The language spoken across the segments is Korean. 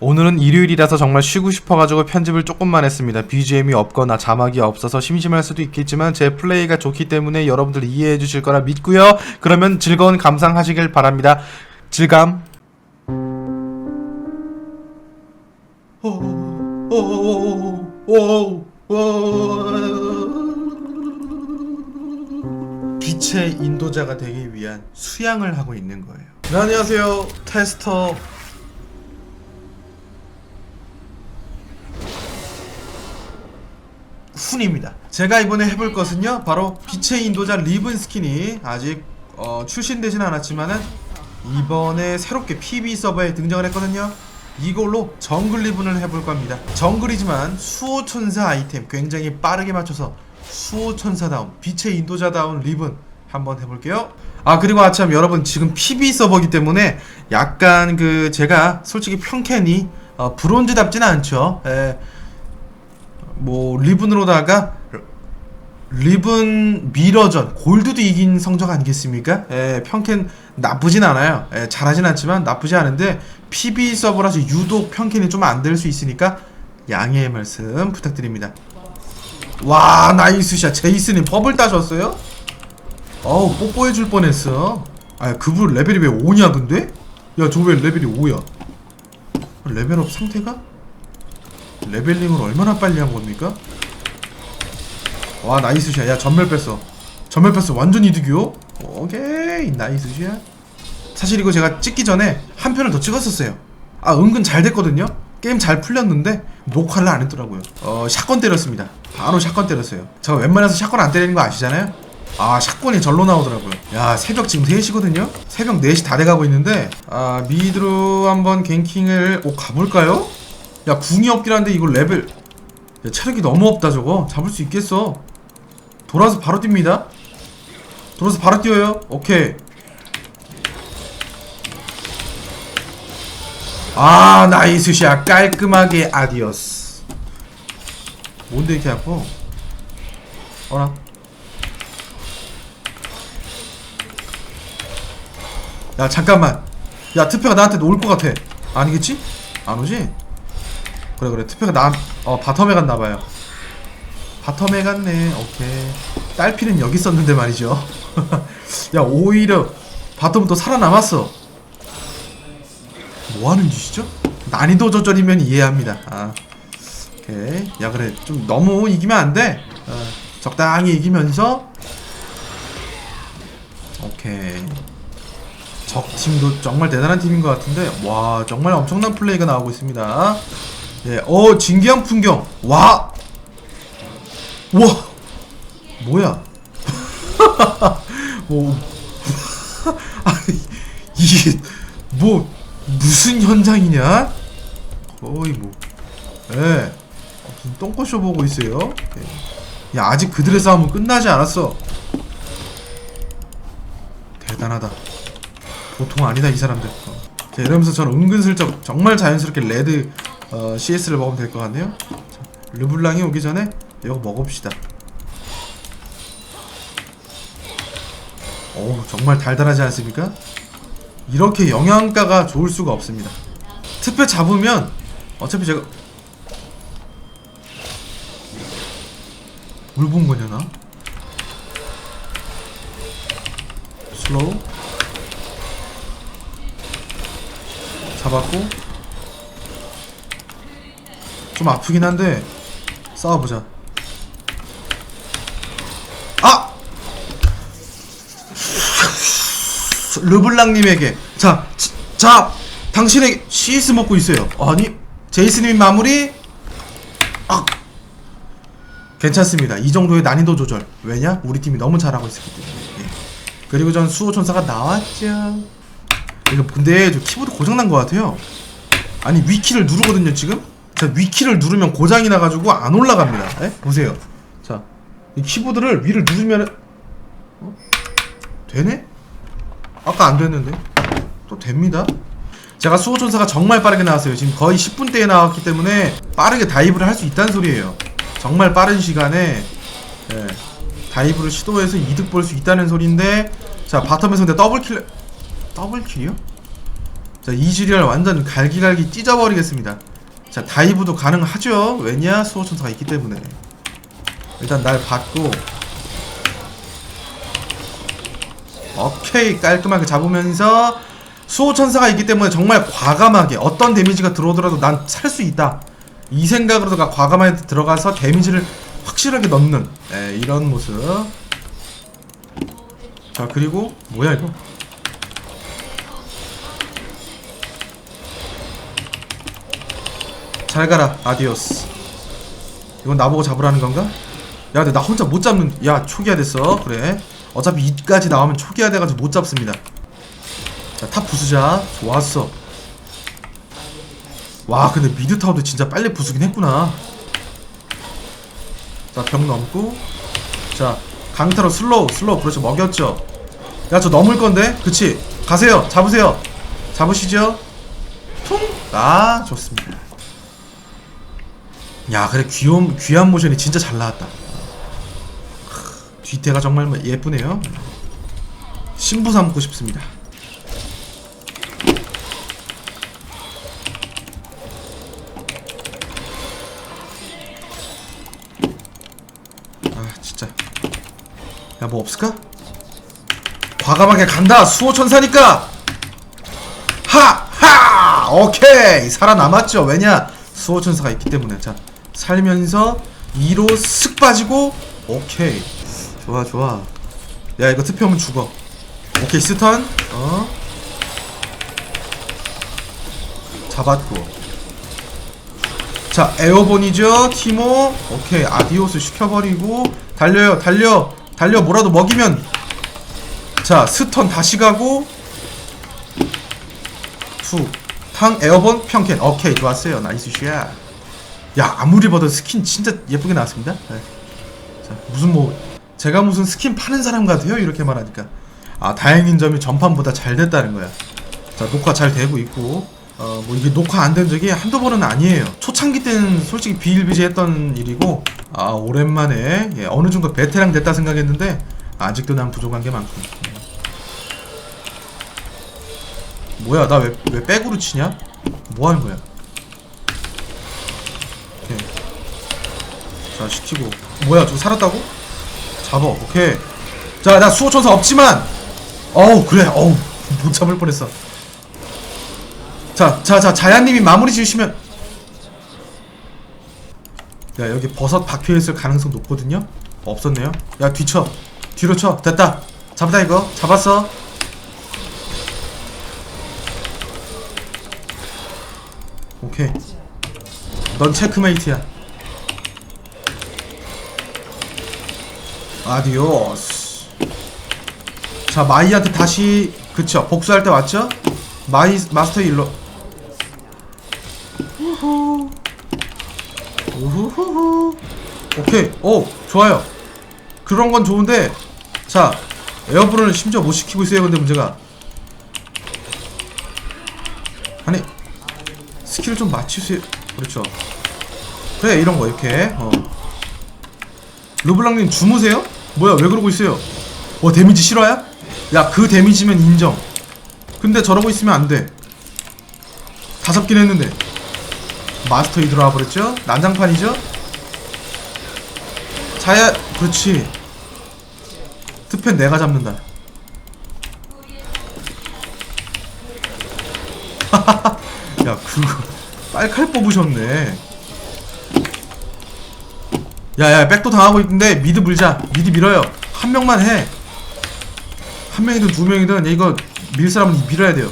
오늘은 일요일이라서 정말 쉬고 싶어가지고 편집을 조금만 했습니다. BGM이 없거나 자막이 없어서 심심할 수도 있겠지만 제 플레이가 좋기 때문에 여러분들 이해해 주실 거라 믿고요. 그러면 즐거운 감상하시길 바랍니다. 질감. 빛의 인도자가 되기 위한 수양을 하고 있는 거예요. 네, 안녕하세요. 테스터 훈입니다. 제가 이번에 해볼 것은요, 바로 빛의 인도자 리븐 스킨이 아직 어, 출신되진 않았지만은 이번에 새롭게 PB 서버에 등장을 했거든요. 이걸로 정글 리븐을 해볼 겁니다. 정글이지만 수호천사 아이템 굉장히 빠르게 맞춰서 수호천사다운 빛의 인도자다운 리븐 한번 해볼게요. 아 그리고 아참 여러분 지금 PB 서버기 때문에 약간 그 제가 솔직히 평캔이 어, 브론즈답지는 않죠. 예. 뭐 리븐으로다가 리븐 미러전 골드도 이긴 성적 아니겠습니까? 예, 평캔 나쁘진 않아요. 예, 잘하진 않지만 나쁘지 않은데 PB 서버라서 유독 평캔이 좀 안 될 수 있으니까 양해의 말씀 부탁드립니다. 와 나이스 샷 제이슨이 버블 따셨어요? 어우 뽀뽀해줄 뻔했어. 아 그분 레벨이 왜 5냐 근데? 야 저 왜 레벨이 5야? 레벨업 상태가? 레벨링을 얼마나 빨리 한 겁니까? 와 나이스 샷. 야 전멸 뺐어. 전멸 뺐어. 완전 이득이요. 오케이 나이스 샷. 사실 이거 제가 찍기 전에 한 편을 더 찍었었어요. 아 은근 잘 됐거든요. 게임 잘 풀렸는데 녹화를 안 했더라고요. 어 샷건 때렸습니다. 바로 샷건 때렸어요. 제가 웬만해서 샷건 안 때리는 거 아시잖아요? 아 샷건이 절로 나오더라고요. 야 새벽 지금 3시거든요. 새벽 4시 다 돼가고 있는데 아 미드로 한번 갱킹을 오 가볼까요? 야 궁이 없긴 한데 이거 레벨. 야, 체력이 너무 없다 저거. 잡을 수 있겠어? 돌아서 바로 뜁니다. 돌아서 바로 뛰어요. 오케이. 아 나이스 샷. 깔끔하게 아디오스. 뭔데 이렇게 아파? 어라? 야 잠깐만. 야 트페가 나한테 올 것 같아. 아니겠지? 안 오지? 그래 그래. 투표가 나어 바텀에 갔나봐요. 바텀에 갔네. 오케이. 딸피는 여기 있었는데 말이죠. 야 오히려 바텀은 또 살아남았어. 뭐하는 짓이죠? 난이도 조절이면 이해합니다. 아 오케이. 야 그래. 좀 너무 이기면 안돼. 어, 적당히 이기면서. 오케이. 적팀도 정말 대단한 팀인 것 같은데 와 정말 엄청난 플레이가 나오고 있습니다 예, 어, 진기한 풍경. 와! 와! 뭐야? 뭐, 아니, 이게, 뭐, 무슨 현장이냐? 거의 뭐, 예. 무슨 똥꼬쇼 보고 있어요. 예. 야, 아직 그들의 싸움은 끝나지 않았어. 대단하다. 보통 아니다, 이 사람들. 어. 자, 이러면서 저는 은근슬쩍 정말 자연스럽게 레드 어, CS를 먹으면 될 것 같네요. 자, 르블랑이 오기 전에 이거 먹읍시다. 오, 정말 달달하지 않습니까? 이렇게 영양가가 좋을 수가 없습니다. 특패 잡으면 어차피 제가 뭘 본 거냐 나? 슬로우 잡았고 좀 아프긴 한데 싸워보자. 아! 르블랑님에게. 자, 지- 자 당신에게 CS 먹고 있어요. 아니 제이스님 마무리? 아! 괜찮습니다. 이 정도의 난이도 조절. 왜냐? 우리 팀이 너무 잘하고 있었기 때문에. 예. 그리고 전 수호천사가 나왔죠. 이거 근데 저 키보드 고장난 것 같아요. 아니 위키를 누르거든요 지금 자 위키를 누르면 고장이 나가지고 안 올라갑니다 에? 보세요 자 이 키보드를 위를 누르면 어? 되네? 아까 안 됐는데 또 됩니다 제가 수호천사가 정말 빠르게 나왔어요 지금 거의 10분대에 나왔기 때문에 빠르게 다이브를 할 수 있다는 소리예요 정말 빠른 시간에 예, 다이브를 시도해서 이득 볼 수 있다는 소리인데 자 바텀에서 근데 더블킬 더블킬이요? 자 이즈리얼 완전 갈기갈기 찢어버리겠습니다 자 다이브도 가능하죠? 왜냐? 수호천사가 있기 때문에. 일단 날 받고. 오케이 깔끔하게 잡으면서 수호천사가 있기 때문에 정말 과감하게 어떤 데미지가 들어오더라도 난 살 수 있다. 이 생각으로다가 과감하게 들어가서 데미지를 확실하게 넣는 에, 이런 모습. 자 그리고 뭐야 이거 잘 가라 아디오스. 이건 나보고 잡으라는 건가? 야 근데 나 혼자 못 잡는 야 초기화 됐어. 그래. 어차피 이까지 나오면 초기화 돼가지고 못 잡습니다. 자탑 부수자. 좋았어. 와 근데 미드 타워도 진짜 빨리 부수긴 했구나. 자벽 넘고. 자 강타로 슬로우 슬로우. 그렇죠 먹였죠. 야 저 넘을 건데? 그치? 가세요. 잡으세요. 잡으시죠. 퉁아 좋습니다 야 그래 귀여운 귀한 모션이 진짜 잘 나왔다. 크, 뒤태가 정말 뭐 예쁘네요. 신부 삼고 싶습니다. 아 진짜. 야 뭐 없을까? 과감하게 간다! 수호천사니까! 하하! 오케이! 살아남았죠. 왜냐? 수호천사가 있기 때문에. 자 살면서 2로 쓱 빠지고 오케이. 좋아 좋아. 야 이거 투표하면 죽어. 오케이 스턴. 어? 잡았고. 자 에어본이죠 티모? 오케이 아디오스 시켜버리고. 달려요 달려. 달려 뭐라도 먹이면. 자 스턴 다시 가고. 투탕 에어본 평캔. 오케이 좋았어요. 나이스 샷 야 아무리 봐도 스킨 진짜 예쁘게 나왔습니다. 네. 자 무슨 뭐 제가 무슨 스킨 파는 사람 같아요? 이렇게 말하니까. 아 다행인 점이 전판보다 잘 됐다는 거야. 자 녹화 잘 되고 있고 어 뭐 이게 녹화 안 된 적이 한두 번은 아니에요. 초창기 때는 솔직히 비일비재했던 일이고 아 오랜만에 예, 어느 정도 베테랑 됐다 생각했는데 아직도 난 부족한 게 많군. 뭐야 나 왜 왜 백으로 치냐? 뭐 하는 거야 오케이 자 시키고. 뭐야 저 살았다고? 잡아 오케이. 자 나 수호천사 없지만! 어우 그래 어우 못 잡을 뻔했어. 자, 자, 자, 자야님이 마무리 지으시면. 야 여기 버섯 박혀있을 가능성 높거든요? 없었네요. 야 뒤쳐. 뒤로 쳐. 됐다. 잡다 이거. 잡았어. 오케이. 넌 체크메이트야 아디오스. 자 마이한테 다시 그쵸 복수할 때 왔죠? 마이 마스터 일로. 우후. 우후후후. 오케이. 오 좋아요. 그런 건 좋은데 자 에어브론을 심지어 못 시키고 있어요 근데 문제가. 아니 스킬을 좀 맞추세요. 그렇죠. 그래 이런 거 이렇게. 어. 르블랑님 주무세요? 뭐야 왜 그러고 있어요? 와 데미지 실화야? 야 그 데미지면 인정. 근데 저러고 있으면 안돼. 다 잡긴 했는데. 마스터 이 들어와 버렸죠? 난장판이죠? 자야 그렇지. 트펜 내가 잡는다. 야 그거 빨칼 뽑으셨네 야야 백도 당하고 있는데 미드 물자. 미드 밀어요. 한 명만 해 한 명이든 두 명이든 이거 밀 사람은 밀어야 돼요.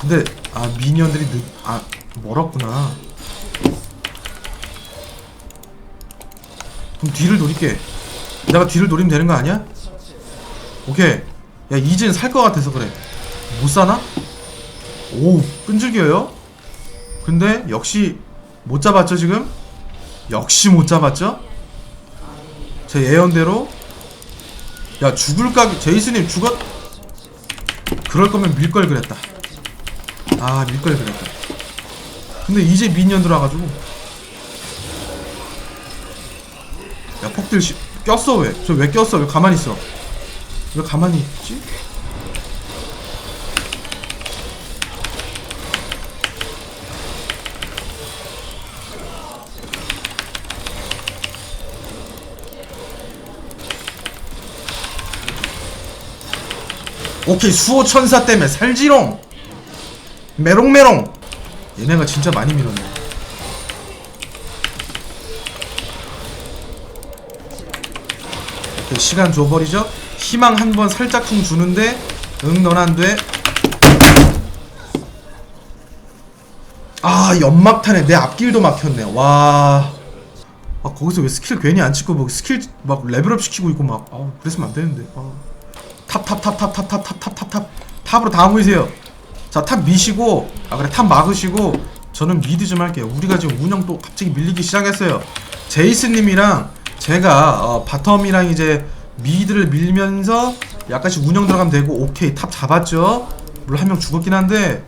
근데 아 미니언들이 늦, 아 멀었구나. 그럼 뒤를 노릴게. 내가 뒤를 노리면 되는 거 아니야? 오케이. 야 이젠 살 것 같아서 그래. 못 사나? 오 끈질겨요? 근데 역시 못 잡았죠 지금? 역시 못 잡았죠? 제 예언대로 야 죽을 각이 제이스님 죽었 그럴 거면 밀 걸 그랬다 아 밀 걸 그랬다 근데 이제 미니언 들어와가지고 야 폭들 씨 꼈어 왜? 저 왜 꼈어? 왜 가만히 있어? 왜 가만히 있지? 오케이 수호 천사 때문에 살지롱. 메롱메롱. 얘네가 진짜 많이 밀었네. 오케이 시간 줘버리죠. 희망 한 번 살짝쿵 주는데 응넌 안돼. 아 연막탄에 내 앞길도 막혔네. 와. 아, 거기서 왜 스킬 괜히 안 찍고 뭐 스킬 막 레벨업 시키고 있고 막 아, 그랬으면 안 되는데. 아. 탑 탑 탑 탑 탑 탑 탑 탑 탑 탑 탑으로 다 모이세요 자 탑 미시고 아 그래 탑 막으시고 저는 미드 좀 할게요 우리가 지금 운영 또 갑자기 밀리기 시작했어요 제이스님이랑 제가 어, 바텀이랑 이제 미드를 밀면서 약간씩 운영 들어가면 되고 오케이 탑 잡았죠 물론 한 명 죽었긴 한데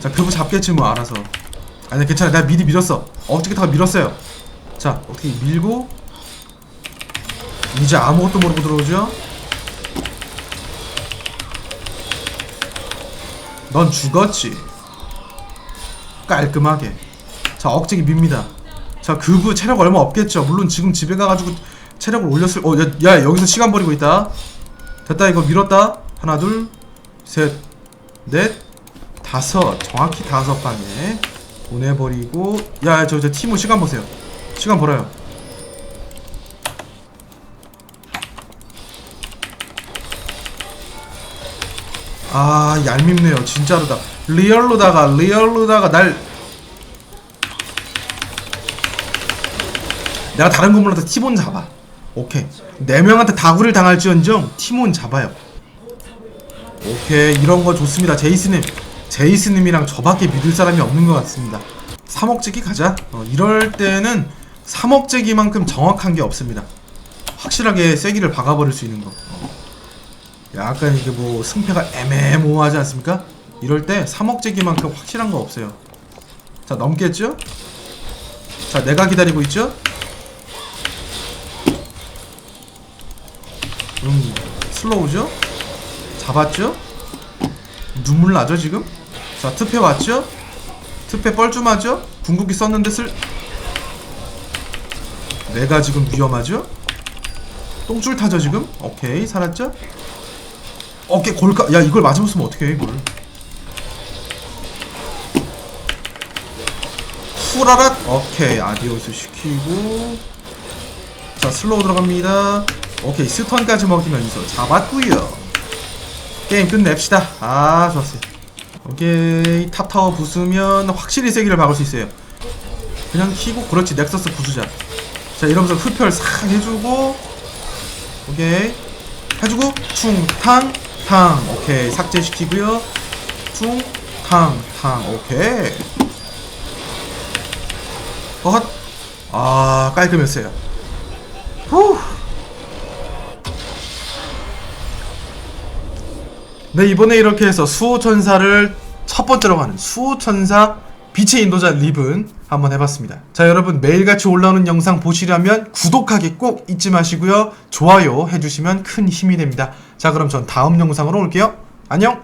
자 그거 잡겠지 뭐 알아서 아니 괜찮아 내가 미드 밀었어 어떻게다가 밀었어요 자 어떻게 밀고 이제 아무것도 모르고 들어오죠 넌 죽었지. 깔끔하게. 자 억제기 밉니다. 자 그부 체력 얼마 없겠죠. 물론 지금 집에 가가지고 체력을 올렸을 어 야, 야 여기서 시간 버리고 있다. 됐다 이거 밀었다. 하나 둘 셋 넷 다섯. 정확히 다섯 방에 보내버리고. 야 저 저 티모 시간 보세요. 시간 벌어요 아 얄밉네요. 진짜로다. 리얼로다가 리얼로다가 날 내가 다른 건물로다 티몬 잡아. 오케이. 네 명한테 다구를 당할지언정 티몬 잡아요. 오케이. 이런 거 좋습니다. 제이스님. 제이스님이랑 저밖에 믿을 사람이 없는 것 같습니다. 3억제기 가자. 어, 이럴 때는 3억제기만큼 정확한 게 없습니다. 확실하게 세기를 박아버릴 수 있는 거. 어. 약간 이게 뭐 승패가 애매모호하지 않습니까? 이럴 때 3억제기만큼 확실한 거 없어요 자 넘겠죠? 자 내가 기다리고 있죠? 음 슬로우죠? 잡았죠? 눈물 나죠 지금? 자 특패 왔죠? 특패 뻘쭘하죠? 궁극기 썼는데 쓸 내가 지금 위험하죠? 똥줄 타죠 지금? 오케이 살았죠? 어깨 골까? 야 이걸 맞으면 어떻게 해 이걸? 후라랏? 오케이 아디오스 시키고. 자 슬로우 들어갑니다. 오케이 스턴까지 먹이면서 잡았구요. 게임 끝냅시다. 아 좋았어요. 오케이 탑타워 부수면 확실히 세기를 박을 수 있어요. 그냥 키고 그렇지 넥서스 부수자. 자 이러면서 흡혈 싹 해주고 오케이. 해주고 충탕 탕 오케이 삭제시키고요 충탕탕 오케이 헛. 아 깔끔했어요 후. 네 이번에 이렇게 해서 수호천사를 첫 번째로 가는 수호천사 빛의 인도자 리븐 한번 해봤습니다. 자 여러분 매일같이 올라오는 영상 보시려면 구독하기 꼭 잊지 마시고요. 좋아요 해주시면 큰 힘이 됩니다. 자 그럼 전 다음 영상으로 올게요. 안녕